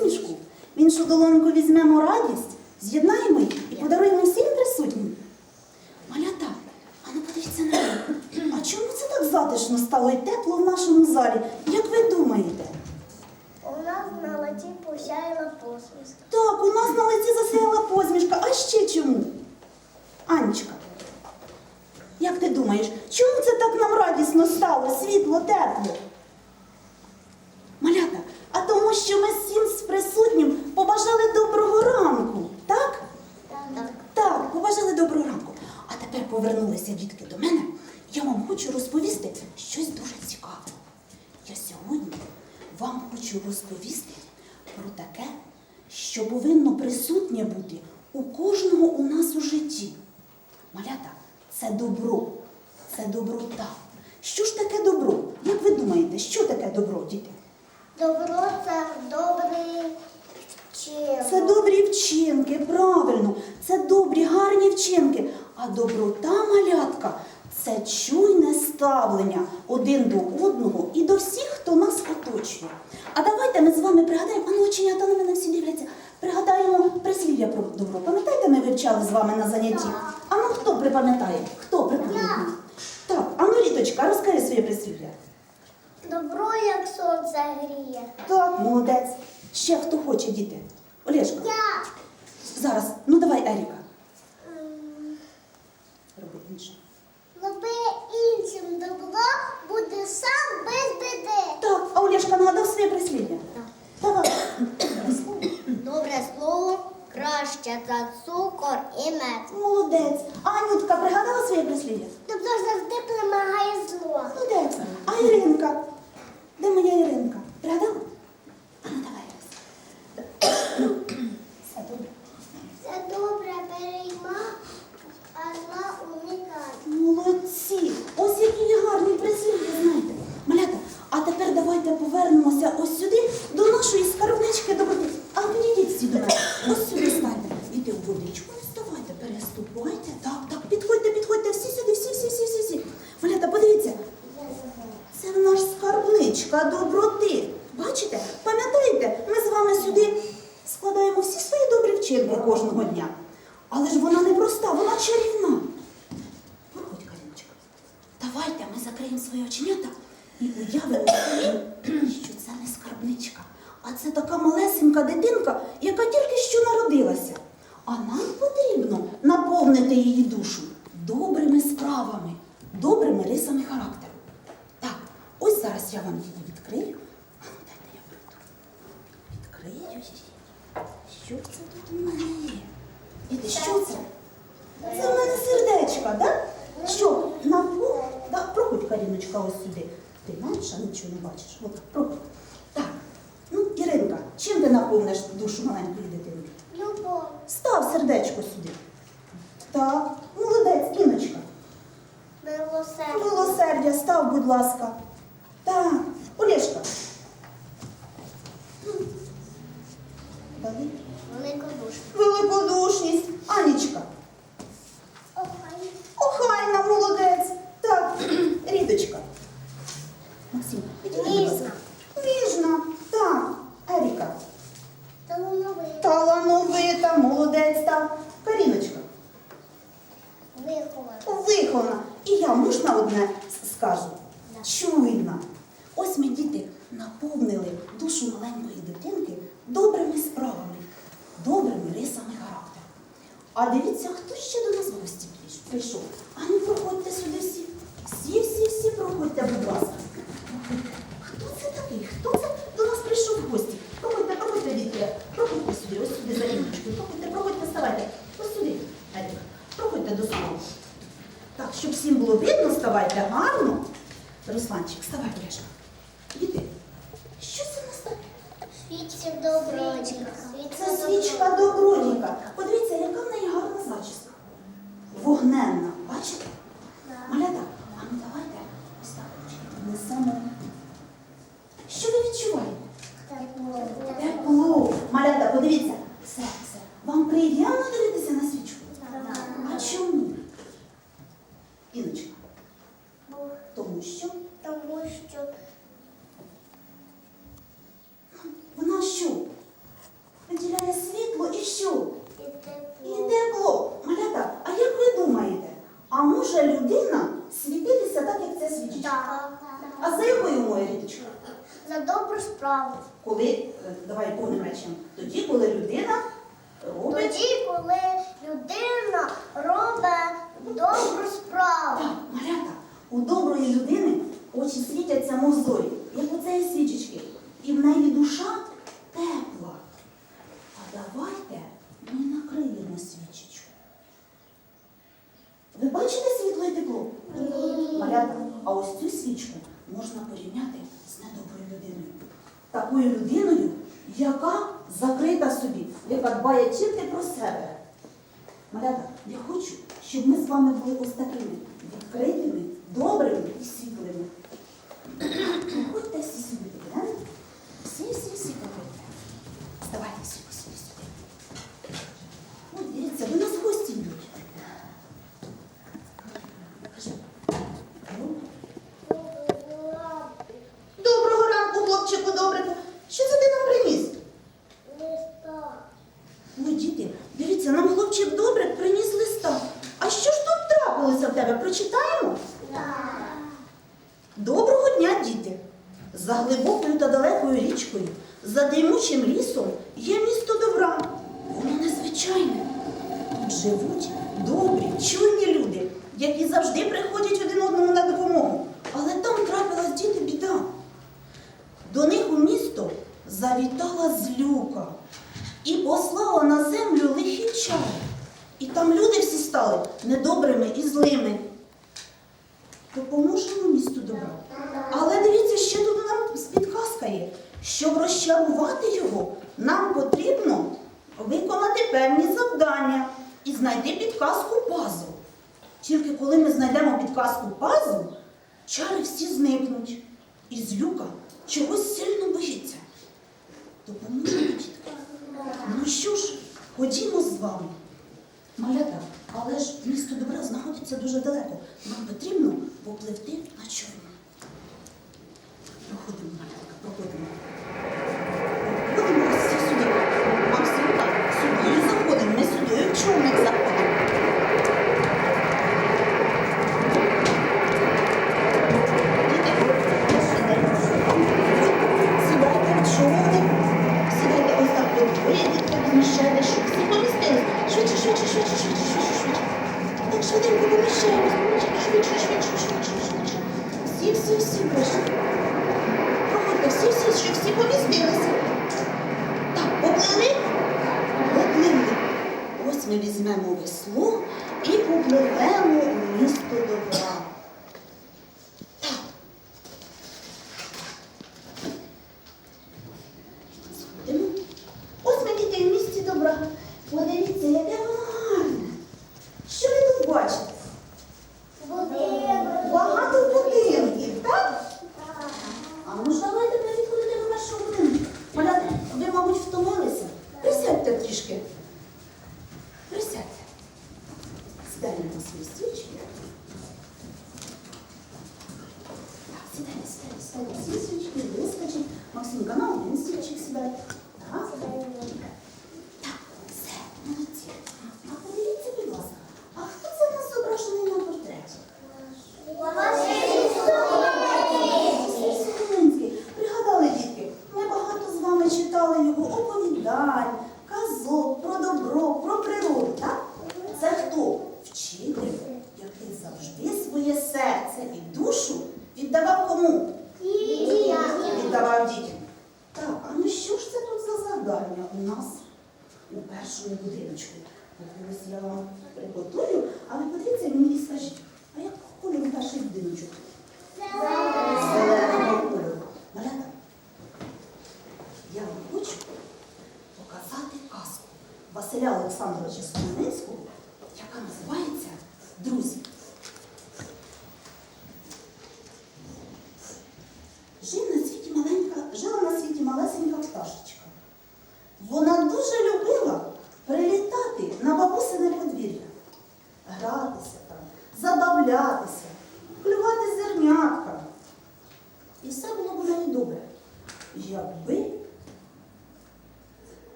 усмішку, в іншу долоньку візьмемо радість, з'єднаємо їх і подаруємо всім присутнім. Малята, а ну подивіться на мене. А чому це так затишно стало і тепло в нашому залі? Як ви думаєте? У нас на леті посяяла посмішка. Так, у нас на лиці засяяла посмішка. А ще чому? Анечка, як ти думаєш, чому це так нам радісно стало, світло, тепло? Тому, що ми всім з присутнім побажали доброго ранку, так? Так. Так, побажали доброго ранку. А тепер повернулися дітки до мене. Я вам хочу розповісти щось дуже цікаве. Я сьогодні вам хочу розповісти про таке, що повинно присутнє бути у кожного у нас у житті. Малята, це добро, це доброта. Що ж таке добро? Як ви думаєте, що таке добро, діти? Добро це добрий вчинок. Це добрі вчинки, правильно, це добрі, гарні вчинки. А доброта малятка це чуйне ставлення один до одного і до всіх, хто нас оточує. А давайте ми з вами пригадаємо, а ну оченята на мене всі дивляться. Пригадаємо прислів'я про добро. Пам'ятаєте, ми вивчали з вами на занятті? А ну хто припам'ятає? Хто припам'ятає? Так, а ну Літочка, розкажи своє прислів'я. Добро, як сонце гріє. Так, молодець. Ще хто хоче, діти? Олешка. Я. Зараз, ну давай, Еріка. м, Роби інше. Роби іншим добро, буде сам без біди. Так, а Олешка нагадав своє прислів'я. Давай. Давай. Добре слово краще за цукор і мед. Молодець. А Анютка пригадала своє прислів'я? Добро завжди перемагає зло. Молодець. А Іринка? Де моя Іринка? Пригадала? А ну давай раз. Все добре. Це добре перейма, а зла уникає. Молодці! Ось які ви гарні прислів'я, знаєте. Малята, а тепер давайте повернемося ось сюди до нашої скарбнички доброти. А підійдіть всі до мене. Ось сюди станьте. Іди у водичку, не вставайте, переступайте. Так, так, підходьте, підходьте, всі сюди, всі, всі, всі, всі, всі. Малята, подивіться, це наш скарбничка доброти. Бачите? Пам'ятаєте, ми з вами сюди складаємо всі свої добрі вчинки кожного дня. Але ж вона не проста, вона чарівна. Проходь, Каріночка. Давайте ми закриємо свої оченята і уявимо що це не скарбничка, а це така малесенька дитинка, яка тільки що народилася. А нам потрібно наповнити її душу добрими справами, добрими рисами характеру. Так, ось зараз я вам її відкрию. А ну, Дайте я прийду. Відкрию її. Що це тут у мене є? Діти, що це? Це в мене сердечка, так? Що, на пол? Да, проходь, Каріночка, ось сюди. Ти менша, нічого не бачиш. От, проходь. Так, ну, Іринка, чим ти наповниш душу маленької дитини? Любов. Став сердечко сюди. Так, молодець, Іночка. Милосердя. Милосердя, став, будь ласка. Так, Олешка. Далі. Великодушна. Великодушність. Анічка. Охай. Охайна, молодець. Так, Рідочка. Максим, іди, будь ласка. Ніжна. Ніжна. Так, Еріка. Талановита. Талановита, молодець. Так. Каріночка. Вихована. Вихована. І я можна одне с- скажу? Чуйна. Ось ми діти наповнили душу маленької дитинки добрими справами, добрими рисами характеру. А дивіться, хто ще до нас в гості прийш- прийшов. А ну проходьте сюди всі. Всі, всі, всі проходьте, будь ласка. Хто це такий? Хто це до нас прийшов в гості? Проходьте, проходьте, дітки. Проходьте сюди, ось сюди за рівничкою. Проходьте, проходьте, ставайте. Ось сюди. Ерік, проходьте до столу. Так, щоб всім було видно, ставайте гарно. Русланчик, вставай, Олешка. Діти, що це нас таке? Свічка добродіка. Це свічка добродіка. Подивіться, яка в неї гарна зачіска. Вогненна, бачите? доброї людини очі світяться, мов зорі. Знайди підказку пазу. Тільки коли ми знайдемо підказку пазу, чари всі зникнуть. І злюка чогось сильно боїться. Допоможемо Допоможіть. Ну що ж, ходімо з вами. Малята, але ж місто добра знаходиться дуже далеко. Нам потрібно попливти на човні. Проходимо. Сусі, що всі помістилися. Так, поплили, поплили. Ось ми візьмемо весло і попливемо у місто добра.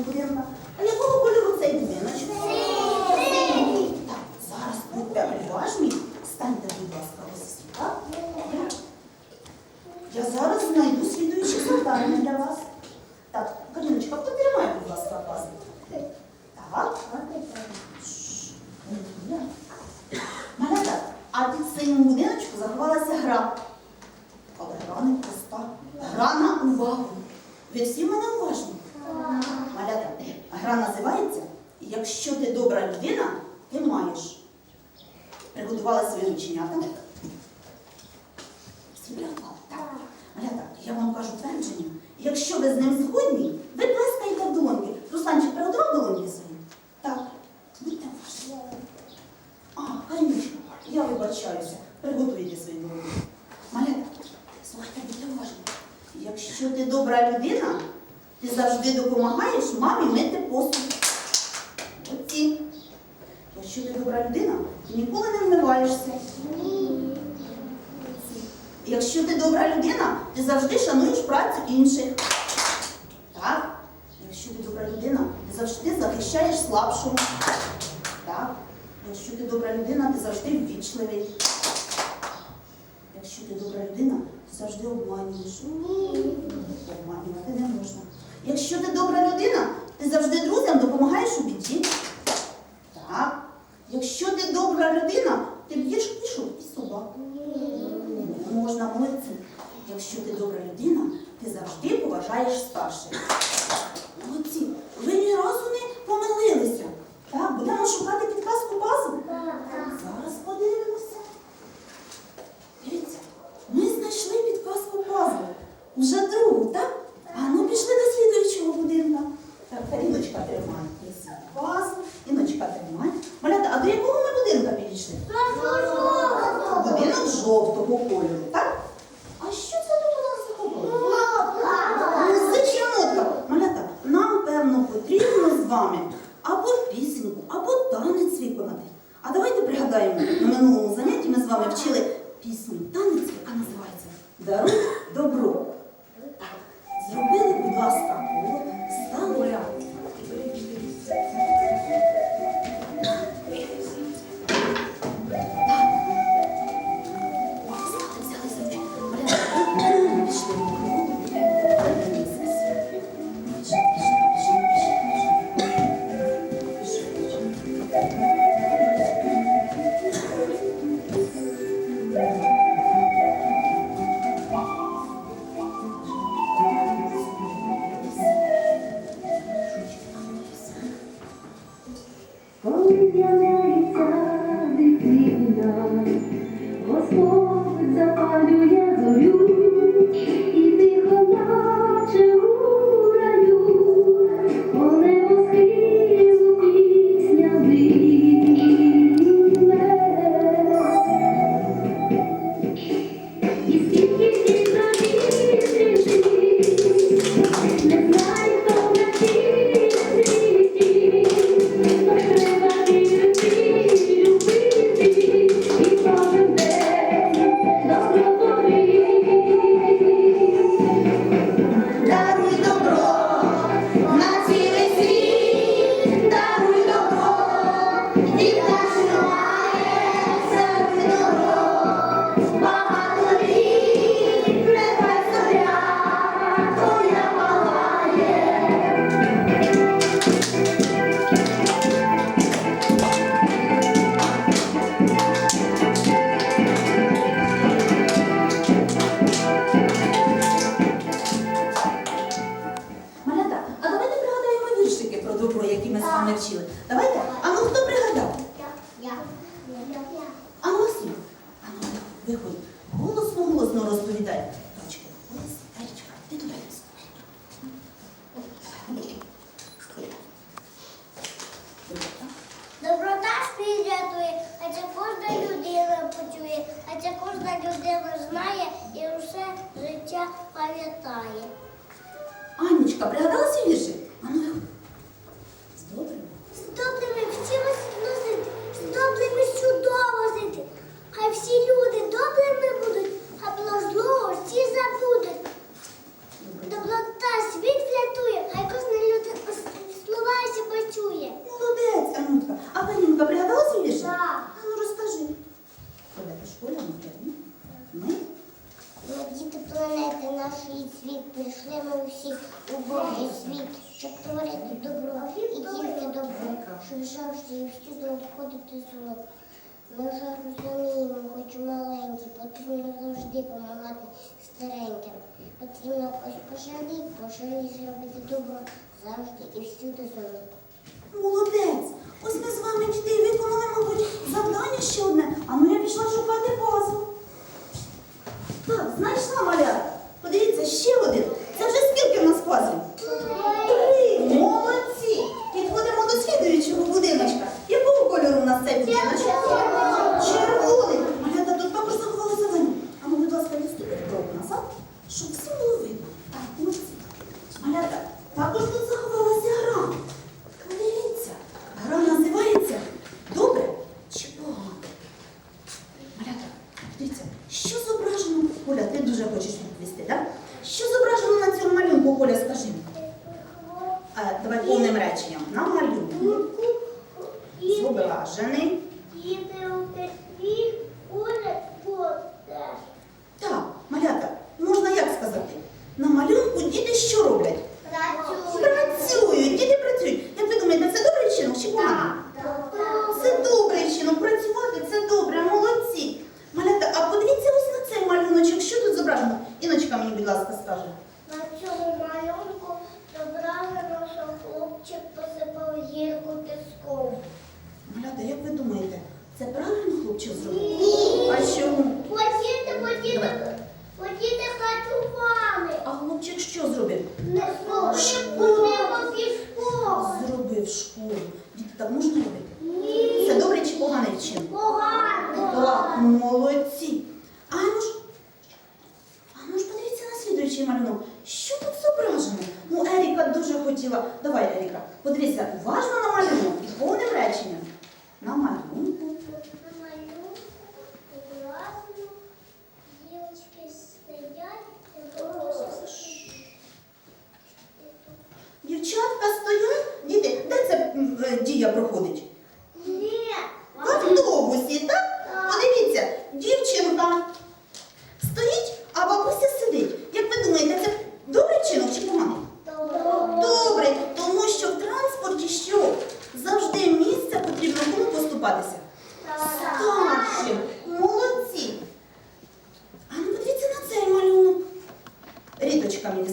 будинок. А якого кольору цей будиночок? Так, зараз будьте уважні. Станьте, будь ласка, ось. Я зараз знайду. Якщо ти добра людина, ти завжди допомагаєш мамі мити посуд. Оці. Якщо ти добра людина, ти ніколи не вмиваєшся. Якщо ти добра людина, ти завжди шануєш працю інших. Так? Якщо ти добра людина, ти завжди захищаєш слабшого. Так? Якщо ти добра людина, ти завжди ввічливий. Якщо ти добра людина, завжди обманюєш. Обманювати не можна. Якщо ти добра людина, ти завжди друзям допомагаєш у біді. Так. Якщо ти добра людина, ти б'єш кішу і собаку. Не можна молодці. Якщо ти добра людина, ти завжди поважаєш старших. всюди обходити зло. Ми вже розуміємо, хоч маленькі, потрібно завжди допомагати стареньким. Потрібно ось пожалій, пожалій зробити добро завжди і всюди зло. Молодець! Ось ми з вами діти виконали, мабуть, завдання ще одне, а ну я пішла шукати базу. Так, знайшла маля. Подивіться, ще один. Це вже скільки в нас пазлів? Червоний! Малята також заховали зелений. А ну, будь ласка, відступіть назад, щоб всім було також тут заховалася гра. Подивіться, гра називається добре чи погано. Що зображено? Оля, ти дуже хочеш відповісти, так? Що зображено на цьому малюнку, Оля, скажи? Е, давай повним реченням. На малюнку. Jó, чим? Погано. Так, молодці.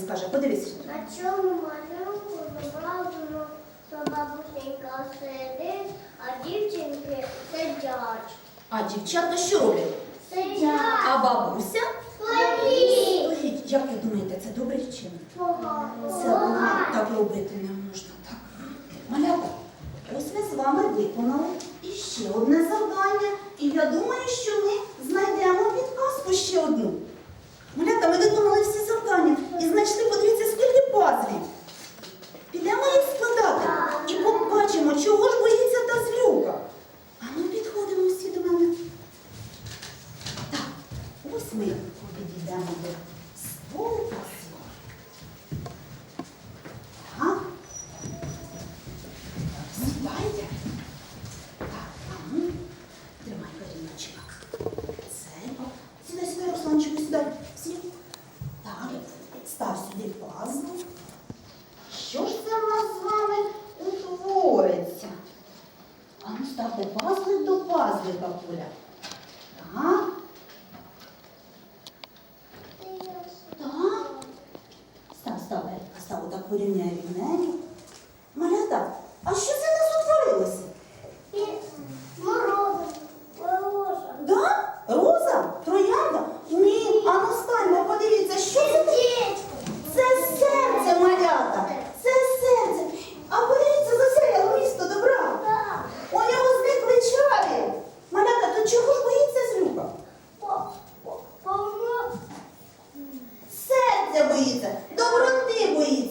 скаже, подивись. А чому малюку зображено, що бабусенька сидить, а дівчинки сидять. А дівчата що роблять? Сидять. А бабуся? Ходіть. Ходіть. Як ви думаєте, це добре чи ні? Погано. Так робити не можна. Так. Малята, ось ми з вами виконали іще одне завдання. І я думаю, що ми знайдемо підказку ще одну. Малята, ми виконали всі завдання і знайшли, подивіться, скільки пазлів. Підемо їх складати і побачимо, чого ж боїться.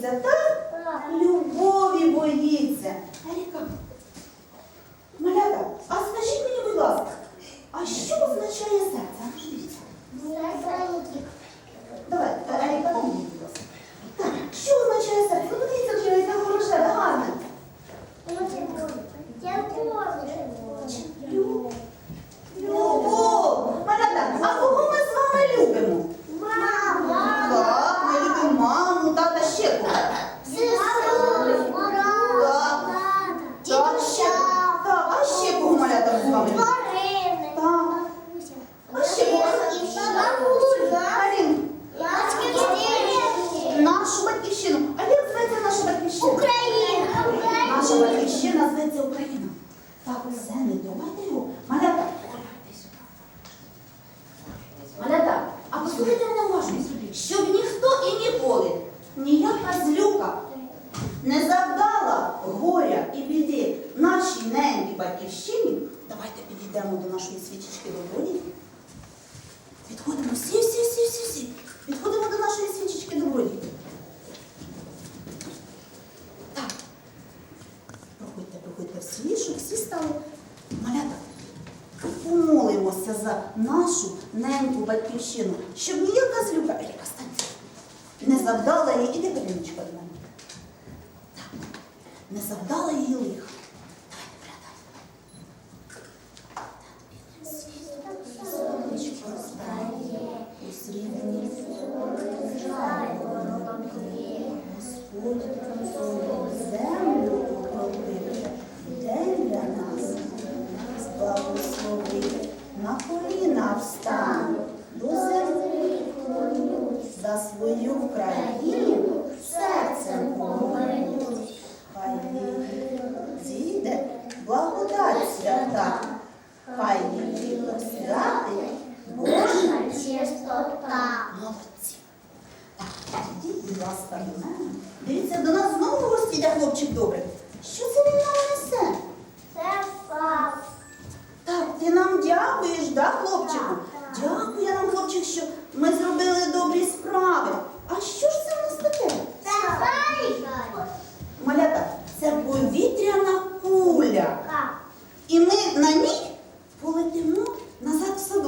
aceptar землю укропив, день для нас, нас благословив, на коліна встану, до землі за свою країну.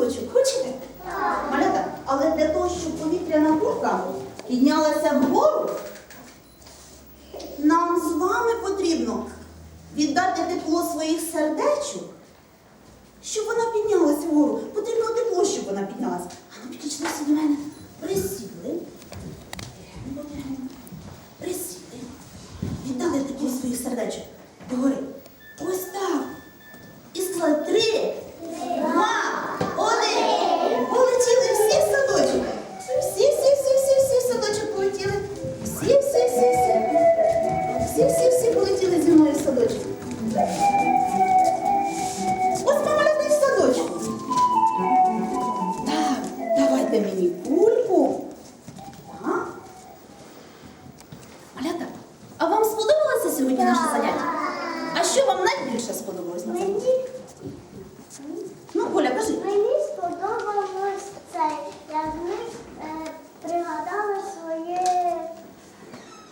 садочок, хочете? Малята, але для того, щоб повітряна курка піднялася вгору, нам з вами потрібно віддати тепло своїх сердечок, щоб вона піднялася вгору. Потрібно тепло, щоб вона піднялася. А ну підійшли до мене. сьогодні наше заняття. А що вам найбільше сподобалось на занятті? Ну, Коля, кажи. Мені сподобалось це, як ми е, пригадала своє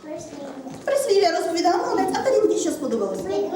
прислів'я. Прислів'я розповідала, молодець, а Тарінки що сподобалось? Ми,